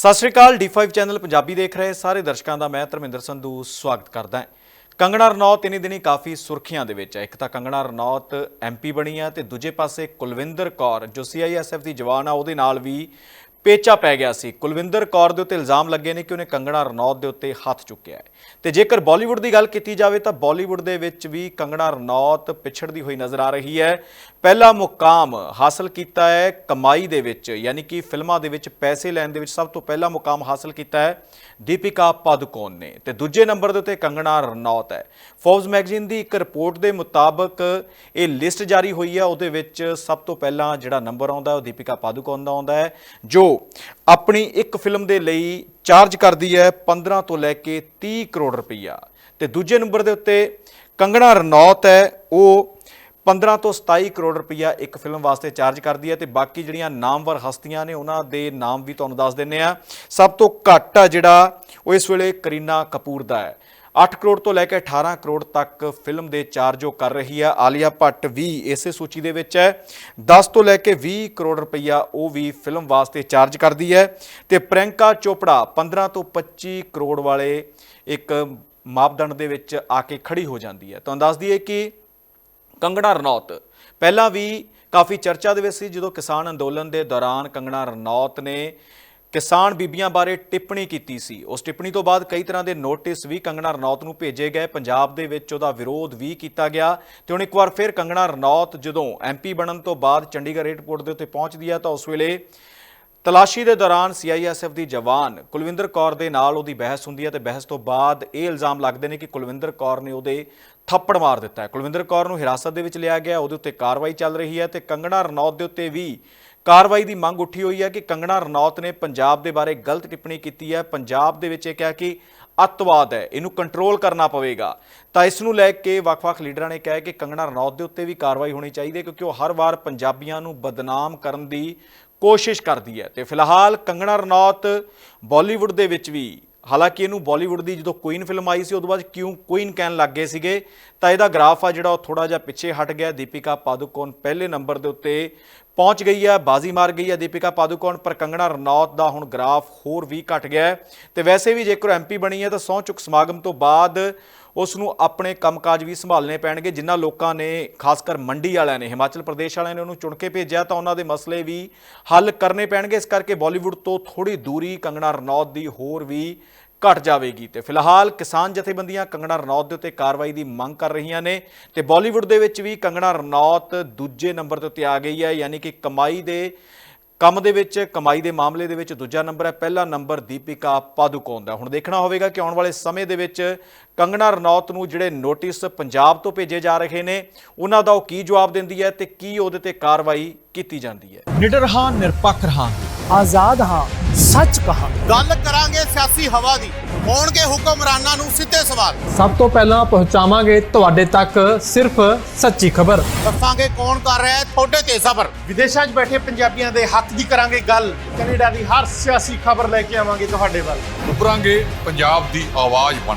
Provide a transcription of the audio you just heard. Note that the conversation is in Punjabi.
ਸਤਿ ਸ਼੍ਰੀ ਅਕਾਲ D5 ਚੈਨਲ ਪੰਜਾਬੀ ਦੇਖ ਰਹੇ ਸਾਰੇ ਦਰਸ਼ਕਾਂ ਦਾ ਮੈਂ ਧਰਮਿੰਦਰ ਸੰਧੂ ਸਵਾਗਤ ਕਰਦਾ ਹਾਂ। ਕੰਗਣਾ ਰਣੌਤ ਇਨੀ ਦਿਨੀ ਕਾਫੀ ਸੁਰਖੀਆਂ ਦੇ ਵਿੱਚ ਹੈ। ਇੱਕ ਤਾਂ ਕੰਗਣਾ ਰਣੌਤ ਐਮਪੀ ਬਣੀ ਆ ਤੇ ਦੂਜੇ ਪਾਸੇ ਕੁਲਵਿੰਦਰ ਕੌਰ, ਜੋ ਸੀਆਈਐਸਐਫ ਦੀ ਜਵਾਨ ਆ, ਉਹਦੇ ਨਾਲ ਵੀ ਪੇਚਾ ਪੈ ਗਿਆ ਸੀ। ਕੁਲਵਿੰਦਰ ਕੌਰ ਦੇ ਉੱਤੇ ਇਲਜ਼ਾਮ ਲੱਗੇ ਨੇ ਕਿ ਉਹਨੇ ਕੰਗਣਾ ਰਣੌਤ ਦੇ ਉੱਤੇ ਹੱਥ ਚੁੱਕਿਆ ਹੈ। ਤੇ ਜੇਕਰ ਬਾਲੀਵੁੱਡ ਦੀ ਗੱਲ ਕੀਤੀ ਜਾਵੇ ਤਾਂ ਬਾਲੀਵੁੱਡ ਦੇ ਵਿੱਚ ਵੀ ਕੰਗਣਾ ਰਣੌਤ ਪਿਛੜਦੀ ਹੋਈ ਨਜ਼ਰ ਆ ਰਹੀ ਹੈ। ਪਹਿਲਾ ਮੁਕਾਮ ਹਾਸਲ ਕੀਤਾ ਹੈ ਕਮਾਈ ਦੇ ਵਿੱਚ, ਯਾਨੀ ਕਿ ਫਿਲਮਾਂ ਦੇ ਵਿੱਚ ਪੈਸੇ ਲੈਣ ਦੇ ਵਿੱਚ ਸਭ ਤੋਂ ਪਹਿਲਾ ਮੁਕਾਮ ਹਾਸਲ ਕੀਤਾ ਹੈ ਦੀਪਿਕਾ ਪਾਦੂਕੋਨ ਨੇ। ਤੇ ਦੂਜੇ ਨੰਬਰ ਦੇ ਉੱਤੇ ਕੰਗਣਾ ਰਣੌਤ ਹੈ। ਫੋਰਬਸ ਮੈਗਜ਼ੀਨ ਦੀ ਇੱਕ ਰਿਪੋਰਟ ਦੇ ਮੁਤਾਬਕ ਇਹ ਲਿਸਟ ਜਾਰੀ ਹੋਈ ਹੈ। ਉਹਦੇ ਵਿੱਚ ਸਭ ਤੋਂ ਪਹਿਲਾਂ ਜਿਹੜਾ ਨੰਬਰ ਆਉਂਦਾ ਉਹ ਦੀਪਿਕਾ ਪਾਦੂਕੋਨ ਦਾ ਆਉਂਦਾ ਹੈ, ਜੋ ਆਪਣੀ ਇੱਕ ਫਿਲਮ ਦੇ ਲਈ ਚਾਰਜ ਕਰਦੀ ਹੈ 15 ਤੋਂ ਲੈ ਕੇ 30 ਕਰੋੜ ਰੁਪਈਆ। ਤੇ ਦੂਜੇ ਨੰਬਰ ਦੇ ਉੱਤੇ ਕੰਗਣਾ ਰਣੌਤ ਹੈ, ਉਹ 15 ਤੋਂ 27 ਕਰੋੜ ਰੁਪਈਆ ਇੱਕ ਫਿਲਮ ਵਾਸਤੇ ਚਾਰਜ ਕਰਦੀ ਹੈ ਤੇ ਬਾਕੀ ਜਿਹੜੀਆਂ ਨਾਮਵਰ ਹਸਤੀਆਂ ਨੇ ਉਹਨਾਂ ਦੇ ਨਾਮ ਵੀ ਤੁਹਾਨੂੰ ਦੱਸ ਦਿੰਨੇ ਆ ਸਭ ਤੋਂ ਘੱਟ ਆ ਜਿਹੜਾ ਉਹ ਇਸ ਵੇਲੇ ਕਰੀਨਾ ਕਪੂਰ ਦਾ ਹੈ। 8 ਕਰੋੜ ਤੋਂ ਲੈ ਕੇ 18 ਕਰੋੜ ਤੱਕ ਫਿਲਮ ਦੇ ਚਾਰਜ ਉਹ ਕਰ ਰਹੀ ਹੈ ਆਲੀਆ ਭੱਟ ਵੀ ਇਸੇ ਸੂਚੀ ਦੇ ਵਿੱਚ ਹੈ। 10 ਤੋਂ ਲੈ ਕੇ 20 ਕਰੋੜ ਰੁਪਈਆ ਉਹ ਵੀ ਫਿਲਮ ਵਾਸਤੇ ਚਾਰਜ ਕਰਦੀ ਹੈ। ਤੇ ਪ੍ਰਿਯੰਕਾ ਚੋਪੜਾ 15 ਤੋਂ 25 ਕਰੋੜ ਵਾਲੇ ਇੱਕ ਮਾਪਦੰਡ ਦੇ ਵਿੱਚ ਆ ਕੇ ਖੜੀ ਹੋ ਜਾਂਦੀ ਹੈ। ਤੁਹਾਨੂੰ ਦੱਸ ਦਈਏ ਕਿ ਕੰਗਣਾ ਰਣੌਤ, ਪਹਿਲਾਂ ਵੀ ਕਾਫੀ ਚਰਚਾ ਦੇ ਵਿੱਚ ਸੀ ਜਦੋਂ ਕਿਸਾਨ ਅੰਦੋਲਨ ਦੇ ਦੌਰਾਨ ਕੰਗਣਾ ਰਣੌਤ ਨੇ ਕਿਸਾਨ ਬੀਬੀਆਂ ਬਾਰੇ ਟਿੱਪਣੀ ਕੀਤੀ ਸੀ। ਉਸ ਟਿੱਪਣੀ ਤੋਂ ਬਾਅਦ ਕਈ ਤਰ੍ਹਾਂ ਦੇ ਨੋਟਿਸ ਵੀ ਕੰਗਣਾ ਰਣੌਤ ਨੂੰ ਭੇਜੇ ਗਏ। ਪੰਜਾਬ ਦੇ ਵਿੱਚ ਉਹਦਾ ਵਿਰੋਧ ਵੀ ਕੀਤਾ ਗਿਆ ਤੇ ਹੁਣ ਇੱਕ ਵਾਰ ਫਿਰ ਕੰਗਣਾ ਰਣੌਤ ਜਦੋਂ ਐਮਪੀ ਬਣਨ ਤੋਂ ਬਾਅਦ ਚੰਡੀਗੜ੍ਹ ਏਅਰਪੋਰਟ ਦੇ ਉੱਤੇ ਪਹੁੰਚਦੀ ਹੈ ਤਾਂ ਉਸ ਵੇਲੇ ਤਲਾਸ਼ੀ ਦੇ ਦੌਰਾਨ ਸੀਆਈਐਸਐਫ ਦੀ ਜਵਾਨ ਕੁਲਵਿੰਦਰ ਕੌਰ ਦੇ ਨਾਲ ਉਹਦੀ ਬਹਿਸ ਹੁੰਦੀ ਹੈ ਤੇ ਬਹਿਸ ਤੋਂ ਬਾਅਦ ਇਹ ਇਲਜ਼ਾਮ ਲੱਗਦੇ ਨੇ ਕਿ ਕੁਲਵਿੰਦਰ ਕੌਰ ਨੇ ਉਹਦੇ ਥੱਪੜ ਮਾਰ ਦਿੱਤਾ ਹੈ। ਕੁਲਵਿੰਦਰ ਕੌਰ ਨੂੰ ਹਿਰਾਸਤ ਦੇ ਵਿੱਚ ਲਿਆ ਗਿਆ, ਉਹਦੇ ਉੱਤੇ ਕਾਰਵਾਈ ਚੱਲ ਰਹੀ ਹੈ ਤੇ ਕੰਗਣਾ ਰਣੌਤ ਦੇ ਉੱਤੇ ਵੀ ਕਾਰਵਾਈ ਦੀ ਮੰਗ ਉੱਠੀ ਹੋਈ ਹੈ ਕਿ ਕੰਗਣਾ ਰਣੌਤ ਨੇ ਪੰਜਾਬ ਦੇ ਬਾਰੇ ਗਲਤ ਟਿੱਪਣੀ ਕੀਤੀ ਹੈ। ਪੰਜਾਬ ਦੇ ਵਿੱਚ ਇਹ ਕਿਹਾ ਕਿ ਅੱਤਵਾਦ ਹੈ, ਇਹਨੂੰ ਕੰਟਰੋਲ ਕਰਨਾ ਪਵੇਗਾ। ਤਾਂ ਇਸ ਨੂੰ ਲੈ ਕੇ ਵੱਖ-ਵੱਖ ਲੀਡਰਾਂ ਨੇ ਕਿਹਾ ਕਿ ਕੰਗਣਾ ਰਣੌਤ ਦੇ ਉੱਤੇ ਵੀ ਕਾਰਵਾਈ ਹੋਣੀ ਚਾਹੀਦੀ ਹੈ ਕਿਉਂਕਿ ਉਹ ਹਰ ਵਾਰ ਪੰਜਾਬੀਆਂ ਨੂੰ ਬਦਨਾਮ ਕਰਨ ਦੀ ਕੋਸ਼ਿਸ਼ ਕਰਦੀ ਹੈ। ਤੇ ਫਿਲਹਾਲ ਕੰਗਣਾ ਰਣੌਤ ਬਾਲੀਵੁੱਡ ਦੇ ਵਿੱਚ ਵੀ, ਹਾਲਾਂਕਿ ਇਹਨੂੰ ਬਾਲੀਵੁੱਡ ਦੀ ਜਦੋਂ ਕੁਈਨ ਫਿਲਮ ਆਈ ਸੀ, ਉਦੋਂ ਬਾਅਦ ਕਿਉਂ ਕੁਈਨ ਕਹਿਣ ਲੱਗ ਗਏ ਸੀਗੇ, ਤਾਂ ਇਹਦਾ ਗ੍ਰਾਫ ਆ ਜਿਹੜਾ ਉਹ ਥੋੜਾ ਜਿਹਾ ਪਿੱਛੇ ਹਟ ਗਿਆ। ਦੀਪਿਕਾ ਪਾਦੂਕੋਨ ਪਹਿਲੇ ਨੰਬਰ ਦੇ ਉੱਤੇ ਪਹੁੰਚ ਗਈ ਹੈ, ਬਾਜ਼ੀ ਮਾਰ ਗਈ ਹੈ ਦੀਪਿਕਾ ਪਾਦੂਕੋਣ, ਪਰ ਕੰਗਣਾ ਰਣੌਤ ਦਾ ਹੁਣ ਗ੍ਰਾਫ ਹੋਰ ਵੀ ਘਟ ਗਿਆ ਹੈ। ਤੇ ਵੈਸੇ ਵੀ ਜੇਕਰ ਐਮਪੀ ਬਣੀ ਹੈ, ਤਾਂ ਸਹੁੰ ਚੁੱਕ ਸਮਾਗਮ ਤੋਂ ਬਾਅਦ ਉਸ ਨੂੰ ਆਪਣੇ ਕੰਮਕਾਜ ਵੀ ਸੰਭਾਲਣੇ ਪੈਣਗੇ, ਜਿਨ੍ਹਾਂ ਲੋਕਾਂ ਨੇ ਖਾਸ ਕਰ ਮੰਡੀ ਵਾਲਿਆਂ ਨੇ, ਹਿਮਾਚਲ ਪ੍ਰਦੇਸ਼ ਵਾਲਿਆਂ ਨੇ ਉਹਨੂੰ ਚੁਣ ਕੇ ਭੇਜਿਆ, ਤਾਂ ਉਹਨਾਂ ਦੇ ਮਸਲੇ ਵੀ ਹੱਲ ਕਰਨੇ ਪੈਣਗੇ। ਇਸ ਕਰਕੇ ਬਾਲੀਵੁੱਡ ਤੋਂ ਥੋੜੀ ਦੂਰੀ ਕੰਗਣਾ ਰਣੌਤ ਦੀ ਹੋਰ ਵੀ ਘਟ ਜਾਵੇਗੀ ਤੇ ਫਿਲਹਾਲ ਕਿਸਾਨ ਜਥੇਬੰਦੀਆਂ ਕੰਗਣਾ ਰਣੌਤ ਦੇ ਉੱਤੇ ਕਾਰਵਾਈ ਦੀ ਮੰਗ ਕਰ ਰਹੀਆਂ ਨੇ ਤੇ ਬਾਲੀਵੁੱਡ ਦੇ ਵਿੱਚ ਵੀ ਕੰਗਣਾ ਰਣੌਤ ਦੂਜੇ ਨੰਬਰ ਦੇ ਉੱਤੇ ਆ ਗਈ ਹੈ, ਯਾਨੀ ਕਿ ਕਮਾਈ ਦੇ ਕੰਮ ਦੇ ਵਿੱਚ, ਕਮਾਈ ਦੇ ਮਾਮਲੇ ਦੇ ਵਿੱਚ ਦੂਜਾ ਨੰਬਰ ਹੈ। ਪਹਿਲਾ ਨੰਬਰ ਦੀਪਿਕਾ ਪਾਦੂਕੋਣ ਦਾ। ਹੁਣ ਦੇਖਣਾ ਹੋਵੇਗਾ ਕਿ ਆਉਣ ਵਾਲੇ ਸਮੇਂ ਦੇ ਵਿੱਚ ਕੰਗਣਾ ਰਣੌਤ ਨੂੰ ਜਿਹੜੇ ਨੋਟਿਸ ਪੰਜਾਬ ਤੋਂ ਭੇਜੇ ਜਾ ਰਹੇ ਨੇ ਉਹਨਾਂ ਦਾ ਉਹ ਕੀ ਜਵਾਬ ਦਿੰਦੀ ਹੈ ਤੇ ਕੀ ਉਹਦੇ ਤੇ ਕਾਰਵਾਈ ਕੀਤੀ ਜਾਂਦੀ ਹੈ? ਨਿਡਰ ਹਾਂ ਨਿਰਪੱਖ ਰਹਾਂਗੇ। ਆਜ਼ਾਦ ਹਾਂ ਸੱਚ ਕਹਾਂ ਗੱਲ ਕਰਾਂਗੇ ਸਿਆਸੀ ਹਵਾ ਦੀ। ਹੋਣਗੇ ਹੁਕਮਰਾਨਾਂ ਨੂੰ ਸਿੱਧੇ ਸਵਾਲ। ਸਭ ਤੋਂ ਪਹਿਲਾਂ ਪਹੁੰਚਾਵਾਂਗੇ ਤੁਹਾਡੇ ਤੱਕ ਸਿਰਫ ਸੱਚੀ ਖਬਰ। ਦੱਸਾਂਗੇ ਕੌਣ ਕਰ ਰਿਹਾ ਹੈ ਤੁਹਾਡੇ ਤੇ ਸਬਰ। ਵਿਦੇਸ਼ਾਂ 'ਚ ਬੈਠੇ ਪੰਜਾਬੀਆਂ ਦੇ ਹੱਕ ਦੀ ਕਰਾਂਗੇ ਗੱਲ। ਕੈਨੇਡਾ ਦੀ ਹਰ ਸਿਆਸੀ ਖਬਰ ਲੈ ਕੇ ਆਵਾਂਗੇ ਤੁਹਾਡੇ ਵੱਲ। ਉਭਰਾਂਗੇ ਪੰਜਾਬ ਦੀ ਆਵਾਜ਼ ਬਣ